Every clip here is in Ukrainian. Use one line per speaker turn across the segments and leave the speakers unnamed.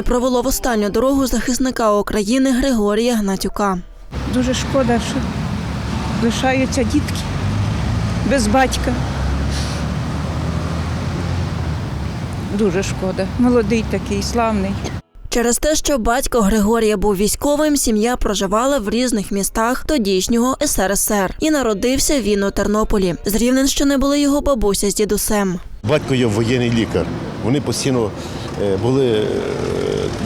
Рівне провело в останню дорогу захисника України Григорія Гнатюка.
Дуже шкода, що лишаються дітки без батька. Дуже шкода. Молодий такий, славний.
Через те, що батько Григорія був військовим, сім'я проживала в різних містах тодішнього СРСР. І народився він у Тернополі. З Рівненщини були його бабуся з дідусем.
Батько є воєнний лікар. Вони постійно е, були е,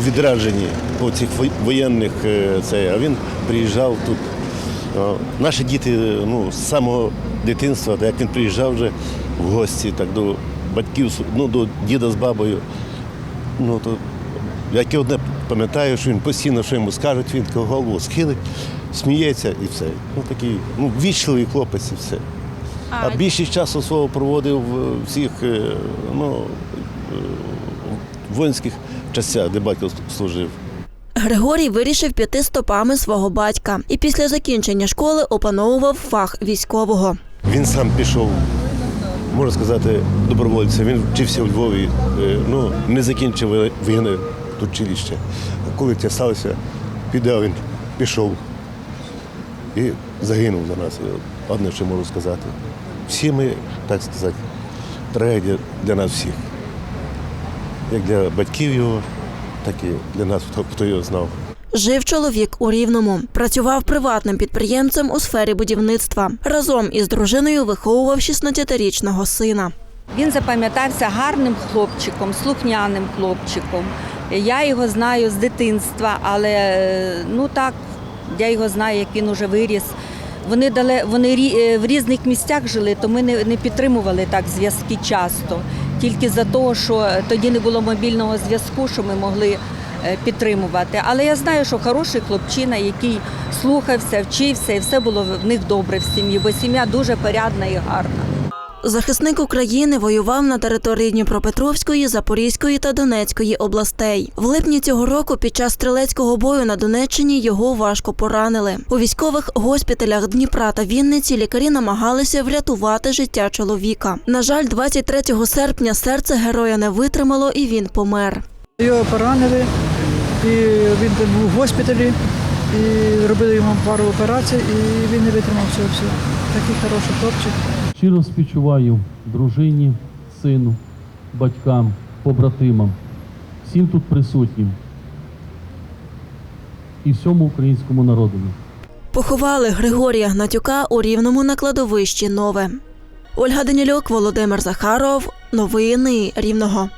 відраджені по цих воєнних е, це, а він приїжджав тут. Наші діти ну, з самого дитинства, як він приїжджав вже в гості, так до батьків, ну, до діда з бабою. Ну, то, як я одне пам'ятаю, що він постійно, що йому скажуть, він голову схилить, сміється і все. Ну, такий ну, вічливий хлопець і все. А більшість часу свого проводив в всіх е, ну, е, воїнських частях, де батько служив.
Григорій вирішив піти стопами свого батька і після закінчення школи опановував фах військового.
Він сам пішов, можна сказати, добровольцем. Він вчився у Львові, е, ну, не закінчив воєнне училище. Коли це сталося, піде він пішов і загинув за нас. Одне, що можу сказати. Всі ми, так сказати, трагедія для нас всіх. Як для батьків його, так і для нас, хто, хто його знав.
Жив чоловік у Рівному, працював приватним підприємцем у сфері будівництва. Разом із дружиною виховував 16-річного сина.
Він запам'ятався гарним хлопчиком, слухняним хлопчиком. Я його знаю з дитинства, але е, ну так, я його знаю, як він уже виріс. Вони дали, вони е, в різних місцях жили, то ми не, не підтримували так зв'язки часто. Тільки за того, що тоді не було мобільного зв'язку, що ми могли е, підтримувати. Але я знаю, що хороший хлопчина, який слухався, вчився, і все було в них добре в сім'ї, бо сім'я дуже порядна і гарна.
Захисник України воював на території Дніпропетровської, Запорізької та Донецької областей. В липні цього року під час стрілецького бою на Донеччині його важко поранили. У військових госпіталях Дніпра та Вінниці лікарі намагалися врятувати життя чоловіка. На жаль, 23 серпня серце героя не витримало і він помер.
Його поранили, і він був в госпіталі, і робили йому пару операцій, і він не витримав цього всього. Такий хороший хлопчик.
Щиро співчуваю дружині, сину, батькам, побратимам, всім тут присутнім і всьому українському народу.
Поховали Григорія Гнатюка у Рівному на кладовищі Нове. Ольга Данілюк, Володимир Захаров. Новини Рівного.